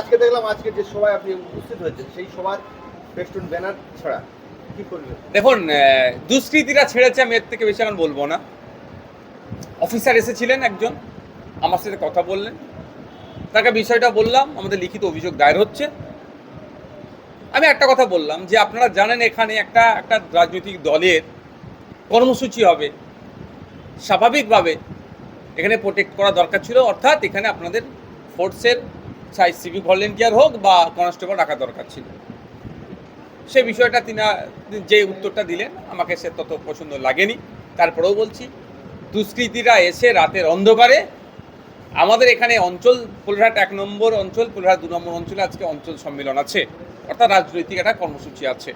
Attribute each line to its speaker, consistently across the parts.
Speaker 1: আজকে দেখলাম আজকে যে সভায় আপনি উপস্থিত হয়েছেন, সেই সভার ব্যানার ছড়া
Speaker 2: দেখুন দুষ্কৃতীরা ছেড়েছে, আমি এর থেকে বেশি এখন বলব না। অফিসার এসেছিলেন একজন, আমার সাথে কথা বললেন। তাকে বিষয়টা বললাম, আমাদের লিখিত অভিযোগ দায়ের হচ্ছে। আমি একটা কথা বললাম যে আপনারা জানেন এখানে একটা একটা রাজনৈতিক দলের কর্মসূচি হবে। স্বাভাবিকভাবে এখানে প্রোটেক্ট করা দরকার ছিল, অর্থাৎ এখানে আপনাদের ফোর্সের চাই সিভিক ভলেন্টিয়ার হোক বা কনস্টেবল রাখা দরকার ছিল। সে বিষয়টা তিনি যে উত্তরটা দিলেন, আমাকে সে তত পছন্দ লাগেনি। তারপরেও বলছি, দুষ্কৃতীরা এসে রাতের অন্ধকারে, আমাদের এখানে অঞ্চল ফুলহাট এক নম্বর অঞ্চল, ফুলহাট দু নম্বর অঞ্চলে আজকে অঞ্চল সম্মেলন আছে। অর্থাৎ রাজনৈতিক একটা কর্মসূচি আছে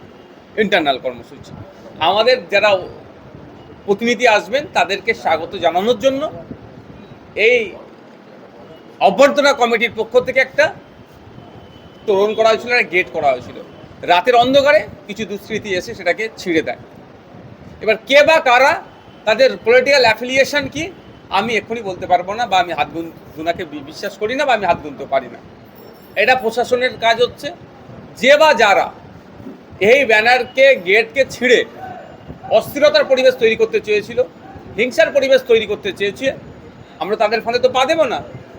Speaker 2: ইন্টারনাল কর্মসূচি। আমাদের যারা প্রতিনিধি আসবেন, তাদেরকে স্বাগত জানানোর জন্য এই অভ্যর্থনা কমিটির পক্ষ থেকে একটা তোরণ করা হয়েছিল, একটা গেট করা হয়েছিল। রাতের অন্ধকারে কিছু দুষ্কৃতী এসে সেটাকে ছিঁড়ে দেয়। এবার কে বা কারা, তাদের পলিটিক্যাল অ্যাফিলিয়েশন কি, আমি এক্ষুনি বলতে পারব না বা আমি হাত গুন, গুনাকে বিশ্বাস করি না বা আমি হাত গুনতে পারি না। এটা প্রশাসনের কাজ হচ্ছে, যে বা যারা এই ব্যানারকে গেটকে ছিঁড়ে অস্থিরতার পরিবেশ তৈরি করতে চেয়েছিল, হিংসার পরিবেশ তৈরি করতে চেয়েছে, আমরা তাদের ফলে তো পা দেবো না।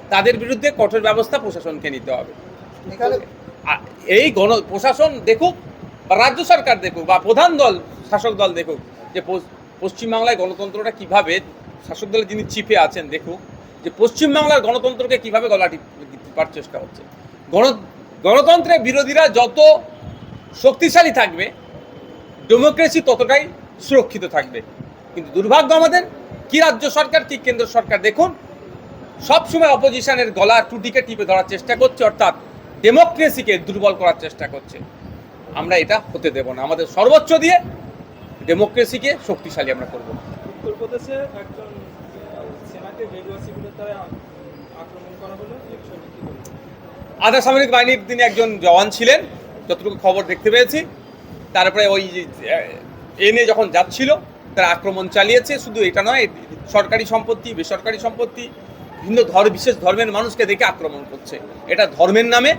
Speaker 2: তাদের বিরুদ্ধে কঠোর ব্যবস্থা প্রশাসনকে নিতে হবে। এই গণ প্রশাসন দেখুক বা রাজ্য সরকার দেখুক বা প্রধান দল শাসক দল দেখুক যে পশ্চিমবাংলায় গণতন্ত্রটা কীভাবে শাসক দলের যিনি চিফে আছেন দেখুক যে পশ্চিমবাংলার গণতন্ত্রকে কীভাবে গলা টিপ- টিপার চেষ্টা হচ্ছে। গণ গণতন্ত্রের বিরোধীরা যত শক্তিশালী থাকবে ডেমোক্রেসি ততটাই সুরক্ষিত থাকবে। কিন্তু দুর্ভাগ্য আমাদের কি রাজ্য সরকার কি কেন্দ্র সরকার দেখুন সবসময় অপোজিশনের গলা টুটিকে টিপে ধরার চেষ্টা করছে অর্থাৎ ডেমোক্রেসিকে দুর্বল করার চেষ্টা করছে। আমরা এটা হতে দেব না। আমাদের সর্বোচ্চ দিয়ে ডেমোক্রেসিকে শক্তিশালী আমরা করব।
Speaker 3: উত্তরপ্রদেশে একজন আহ, সেনাকে গেরুয়া শিবিরের দ্বারা আক্রমণ করা হলো?
Speaker 2: আধা সামরিক বাহিনীর তিনি একজন জওয়ান ছিলেন যতটুকু খবর দেখতে পেয়েছি। তারপরে ওই যে, আহ, এ নিয়ে যখন যাচ্ছিল তারা আক্রমণ চালিয়েছে। শুধু এটা নয় সরকারি সম্পত্তি বেসরকারি সম্পত্তি ভিন্ন ধর্ম বিশেষ ধর্মের মানুষকে দেখে আক্রমণ করছে। এটা ধর্মের নামে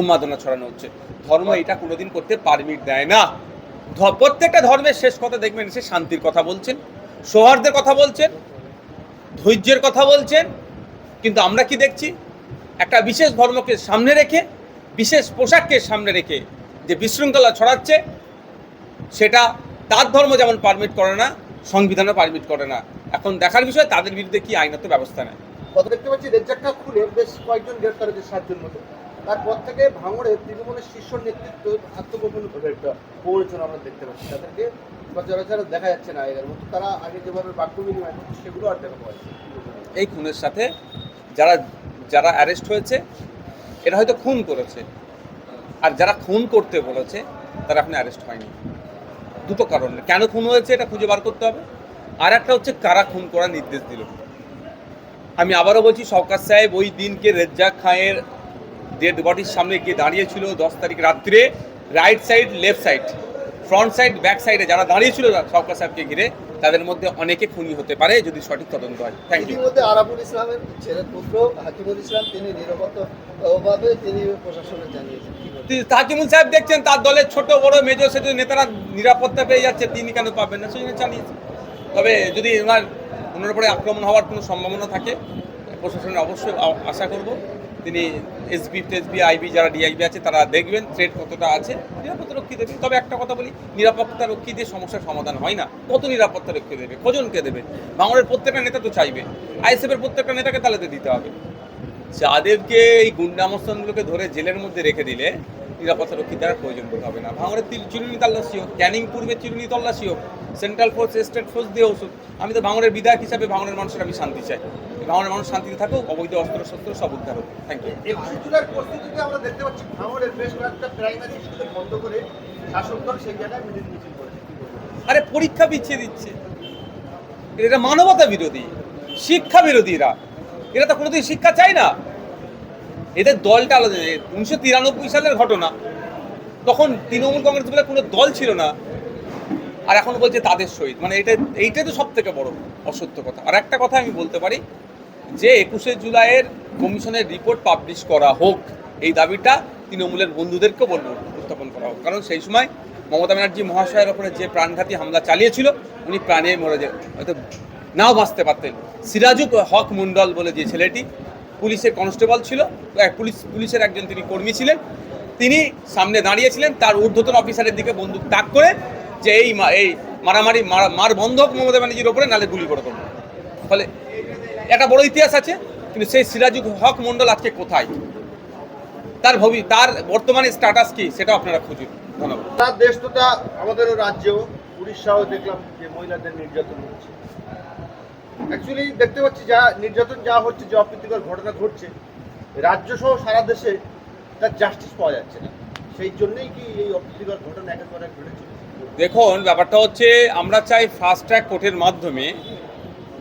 Speaker 2: উন্মাদনা ছড়ানো হচ্ছে। ধর্ম এটা কোনোদিন করতে পারমিট দেয় না। প্রত্যেকটা ধর্মের শেষ কথা দেখবেন, সে শান্তির কথা বলছেন, সৌহার্দ্যের কথা বলছেন, ধৈর্যের কথা বলছেন। কিন্তু আমরা কি দেখছি? একটা বিশেষ ধর্মকে সামনে রেখে, বিশেষ পোশাককে সামনে রেখে যে বিশৃঙ্খলা ছড়াচ্ছে, সেটা তার ধর্ম যেমন পারমিট করে না, সংবিধানও পারমিট করে না। এখন দেখার বিষয় তাদের বিরুদ্ধে কি আইনত ব্যবস্থা নেয়?
Speaker 1: কত দেখতে পাচ্ছি রেজ্জাকটা খুলে বেশ কয়েকজন গ্রেপ্তার হয়েছে সাতজন মতো। তারপর থেকে ভাঙড়ে তৃণমূলের শীর্ষ নেতৃত্ব আত্মগোপন একটা আমরা দেখতে পাচ্ছি। তাদেরকে সচরাচর দেখা যাচ্ছে না এর মতো তারা আগে যেভাবে বাক্য বিনিময় করতো সেগুলো আর দেখা পাওয়া যাচ্ছে?
Speaker 2: এই খুনের সাথে যারা যারা অ্যারেস্ট হয়েছে এরা হয়তো খুন করেছে। আর যারা খুন করতে বলেছে তারা এখন অ্যারেস্ট হয়নি। দুটো কারণ। কেন খুন হয়েছে এটা খুঁজে বার করতে হবে? আর একটা হচ্ছে কারা খুন করার নির্দেশ দিল। আমি আবারও বলছি সরকার সাহেব ওই দিনকে রেজ্জাক খাঁয়ের ডেড বডির সামনে গিয়ে দাঁড়িয়েছিল দশ তারিখ রাত্রে right side left side front side back সাইডে যারা দাঁড়িয়েছিল সরকার সাহেবকে ঘিরে তাদের মধ্যে অনেকে খুনি হতে পারে যদি সঠিক তদন্ত হয়। থ্যাংক ইউ
Speaker 1: ইতিমধ্যে আরাবুল ইসলামের ছেলে পুত্র হাকিমুল ইসলাম তিনি নিরাপত্তাভাবে তিনি প্রশাসনে জানিয়েছেন। বলবেন?
Speaker 2: সাহেব দেখছেন তার দলের ছোট বড় মেজো সেজো নেতারা নিরাপত্তা পেয়ে যাচ্ছে তিনি কেন পাবেন না? সেই জন্য চালিয়েছে তবে যদি ওনার ওনার উপরে আক্রমণ হওয়ার কোনো সম্ভাবনা থাকে, প্রশাসনের অবশ্যই আশা করব। তিনি এসবি টেসবি আইবি যারা ডিআইবি আছে, তারা দেখবেন থ্রেট কতটা আছে, নিরাপত্তা রক্ষী দেবে। তবে একটা কথা বলি, নিরাপত্তা রক্ষী দিয়ে সমস্যার সমাধান হয় না। কত নিরাপত্তা রক্ষী দেবে কজনকে দেবে? বাংলার প্রত্যেকটা নেতা তো চাইবে। আইএসএফের প্রত্যেকটা নেতাকে তাহলে তো দিতে হবে। যাদেরকে এই গুন্ডামস্তানগুলোকে ধরে জেলের মধ্যে রেখে দিলে নিরাপত্তা রক্ষী দ্বারা প্রয়োজন বোধ হবে না। ভাঙড়ের তিল- চিরুনি তল্লাশি হোক ক্যানিং পূর্বে চিরুনি তল্লাশি হোক সেন্ট্রাল ফোর্স স্টেট ফোর্স দিয়ে ওষুধ আমি তো ভাঙড়ের বিধায়ক হিসাবে ভাঙড়ের মানুষের আমি শান্তি চাই। ভাঙড়ের মানুষ শান্তিতে থাকুক অবৈধ অস্ত্র শস্ত্র সব উদ্ধার হোক। থ্যাংক ইউ
Speaker 1: একুশে আমরা দেখতে পাচ্ছি ভাঙড়ের বেশ কয়েকটা প্রাইমারি স্কুলে বন্ধ করে শাসক দল সেই জায়গায় মিছিল মিছিল করেছে
Speaker 2: আরে পরীক্ষা পিছিয়ে দিচ্ছে। এটা মানবতা বিরোধী শিক্ষা বিরোধী এরা এরা তো কোনোদিন শিক্ষা চায় না। এদের দলটা আলাদা। উনিশশো তিরানব্বই সালের ঘটনা, তখন তৃণমূল কংগ্রেস বলে কোনো দল ছিল না। আর এখন বলছে তাদের সহিত। মানে এটা, এইটাই তো সব থেকে বড় অসত্য কথা। আর একটা কথা আমি বলতে পারি, যে একুশে জুলাইয়ের কমিশনের রিপোর্ট পাবলিশ করা হোক, এই দাবিটা তৃণমূলের বন্ধুদেরকেও বলব উত্থাপন করা হোক। কারণ সেই সময় মমতা ব্যানার্জি মহাশয়ের ওপরে যে প্রাণঘাতী হামলা চালিয়েছিল, উনি প্রাণে মরে যে হয়তো নাও বাঁচতে পারতেন। সিরাজুক হক মণ্ডল বলে যে ছেলেটি পুলিশের কনস্টেবল ছিল পুলিশ পুলিশের একজন তিনি কর্মী ছিলেন। তিনি সামনে দাঁড়িয়েছিলেন, তার ঊর্ধ্বতন অফিসারের দিকে বন্দুক তাক করে যে এই এই মারামারি মার- বন্ধ মমতা ব্যানার্জির ওপরে, নালে গুলি করে দেবো ফলে একটা বড় ইতিহাস আছে, কিন্তু সেই সিরাজুল হক মণ্ডল আজকে কোথায়? তার ভবি তার বর্তমানে স্ট্যাটাস কি সেটা আপনারা খুঁজুন। ধন্যবাদ।
Speaker 1: তার দেশ তা আমাদেরও রাজ্যেও উড়িষ্যাও দেখলাম যে মহিলাদের নির্যাতন হচ্ছে। অ্যাকচুয়ালি দেখতে পাচ্ছি যা নির্যাতন যা হচ্ছে, যে অপ্রীতিকর ঘটনা ঘটছে রাজ্য সহ সারা দেশে তার জাস্টিস পাওয়া যাচ্ছে না। সেই জন্যই কি এই অপ্রীতিকর ঘটনা একের পর এক ঘটেছে
Speaker 2: দেখুন, ব্যাপারটা হচ্ছে আমরা চাই ফাস্ট ট্র্যাক কোর্টের মাধ্যমে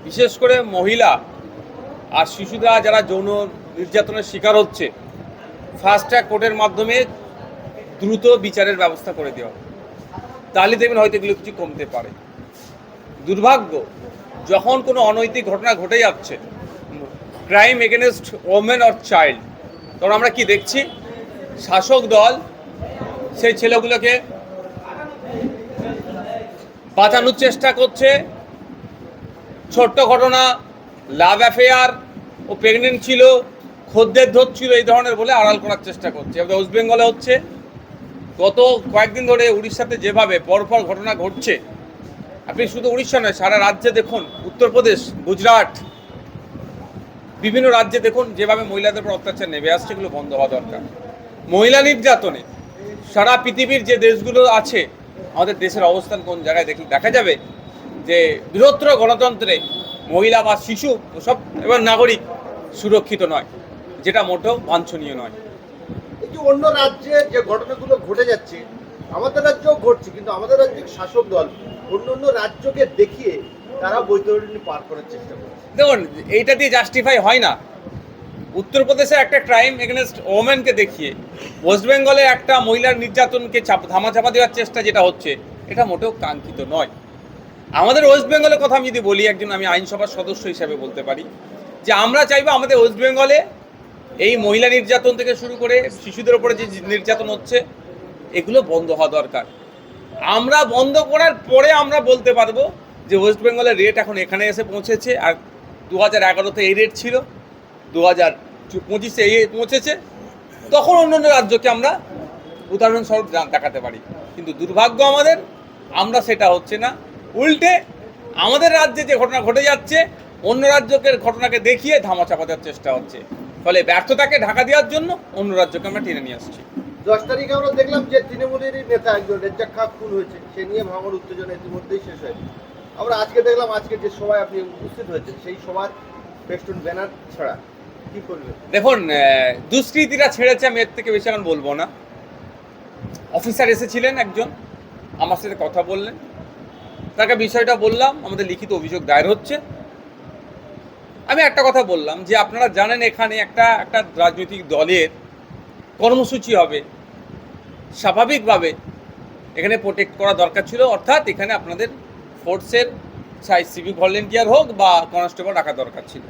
Speaker 2: বিশেষ করে মহিলা আর শিশুরা যারা যৌন নির্যাতনের শিকার হচ্ছে ফাস্ট ট্র্যাক কোর্টের মাধ্যমে দ্রুত বিচারের ব্যবস্থা করে দেওয়া তাহলে দেখবেন হয়তো এগুলো কিছু কমতে পারে। দুর্ভাগ্য যখন কোনো অনৈতিক ঘটনা ঘটে যাচ্ছে crime against women or child তখন আমরা কি দেখছি? শাসক দল সেই ছেলেগুলোকে বাঁচানোর চেষ্টা করছে। ছোট্ট ঘটনা লাভ অ্যাফেয়ার ও প্রেগনেন্ট ছিল, খদ্দের ধরছিল এই ধরনের বলে আড়াল করার চেষ্টা করছে। এবার ওয়েস্ট বেঙ্গলে হচ্ছে, গত কয়েকদিন ধরে উড়িষ্যাতে যেভাবে পরপর ঘটনা ঘটছে আপনি শুধু উড়িষ্যা নয়, সারা রাজ্যে দেখুন, উত্তরপ্রদেশ, গুজরাট, বিভিন্ন রাজ্যে দেখুন, যেভাবে মহিলাদের উপর অত্যাচার নেমে আসছে, এগুলো বন্ধ হওয়া দরকার। মহিলা নির্যাতনে সারা পৃথিবীর যে দেশগুলো আছে, আমাদের দেশের অবস্থান কোন জায়গায় দেখলে দেখা যাবে যে বৃহত্তর গণতন্ত্রে মহিলা বা শিশু, সব এবং নাগরিক সুরক্ষিত নয়, যেটা মোটেও বাঞ্ছনীয় নয়।
Speaker 1: যে অন্য রাজ্যে যে ঘটনাগুলো ঘটে যাচ্ছে, আমাদের রাজ্যেও ঘটছে, কিন্তু আমাদের রাজ্যের শাসক দল? অন্য অন্য রাজ্যকে দেখিয়ে তারা বৈতরণী পার করার চেষ্টা করছে।
Speaker 2: দেখুন, এইটা দিয়ে জাস্টিফাই হয় না। উত্তরপ্রদেশে একটা ক্রাইম এগেনস্ট ওমেনকে দেখিয়ে ওয়েস্ট বেঙ্গলে একটা মহিলার নির্যাতনকে চাপ, ধামাচাপা দেওয়ার চেষ্টা যেটা হচ্ছে, এটা মোটেও কাঙ্ক্ষিত নয়। আমাদের ওয়েস্ট বেঙ্গলের কথা আমি যদি বলি, একজন আমি আইনসভার সদস্য হিসাবে বলতে পারি, যে আমরা চাইব আমাদের ওয়েস্ট বেঙ্গলে এই মহিলা নির্যাতন থেকে শুরু করে শিশুদের উপরে যে নির্যাতন হচ্ছে, এগুলো বন্ধ হওয়া দরকার। আমরা বন্ধ করার পরে আমরা বলতে পারব যে ওয়েস্ট বেঙ্গলের রেট এখন এখানে এসে পৌঁছেছে, আর দু হাজার এগারোতে এই রেট ছিল দু হাজার পঁচিশে এই পৌঁছেছে। তখন অন্য অন্য রাজ্যকে আমরা উদাহরণস্বরূপ দেখাতে পারি। কিন্তু দুর্ভাগ্য আমাদের, আমরা সেটা হচ্ছে না। উল্টে আমাদের রাজ্যে যে ঘটনা ঘটে যাচ্ছে, অন্য রাজ্যকে ঘটনাকে দেখিয়ে ধামাচাপা দেওয়ার চেষ্টা হচ্ছে। ফলে ব্যর্থতাকে ঢাকা দেওয়ার জন্য অন্য রাজ্যকে আমরা টেনে নিয়ে আসছি।
Speaker 1: দশ তারিখে আমরা দেখলাম যে তৃণমূলেরই নেতা একজন, রেজ্জাক খা খুন হয়েছে। সে নিয়ে ভাঙর উত্তেজনা ইতিমধ্যেই শেষ হয়েছে। আমরা আজকে দেখলাম আজকে যে সভায় আপনি উপস্থিত হয়েছেন, সেই সভার পেস্টুন ব্যানার ছাড়া কি করবেন?
Speaker 2: দেখুন দুষ্কৃতীরা ছেড়েছে, আমি এর থেকে বেশি এখন বলব না। অফিসার এসেছিলেন একজন, আমার সাথে কথা বললেন। তাকে বিষয়টা বললাম, আমাদের লিখিত অভিযোগ দায়ের হচ্ছে। আমি একটা কথা বললাম যে আপনারা জানেন এখানে একটা একটা রাজনৈতিক দলের কর্মসূচি হবে। স্বাভাবিকভাবে এখানে প্রোটেক্ট করা দরকার ছিল। অর্থাৎ এখানে আপনাদের ফোর্সের চাই সিভিক ভলেন্টিয়ার হোক বা কনস্টেবল রাখা দরকার ছিল।